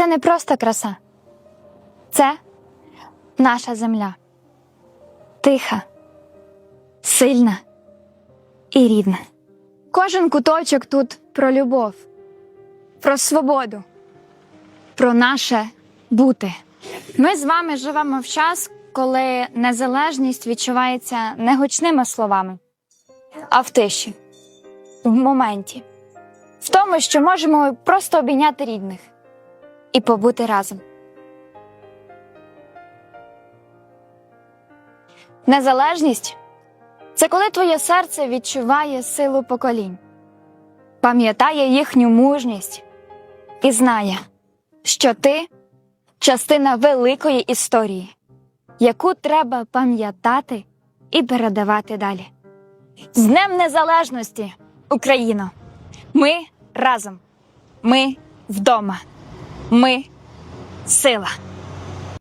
Це не просто краса, це наша земля. Тиха, сильна і рідна. Кожен куточок тут про любов, про свободу, про наше бути. Ми з вами живемо в час, коли незалежність відчувається не гучними словами, а в тиші, в моменті, в тому, що можемо просто обійняти рідних і побути разом. Незалежність це коли твоє серце відчуває силу поколінь, пам'ятає їхню мужність і знає, що ти частина великої історії, яку треба пам'ятати і передавати далі. З Днем Незалежності, Україно! Ми разом, ми вдома, ми сила.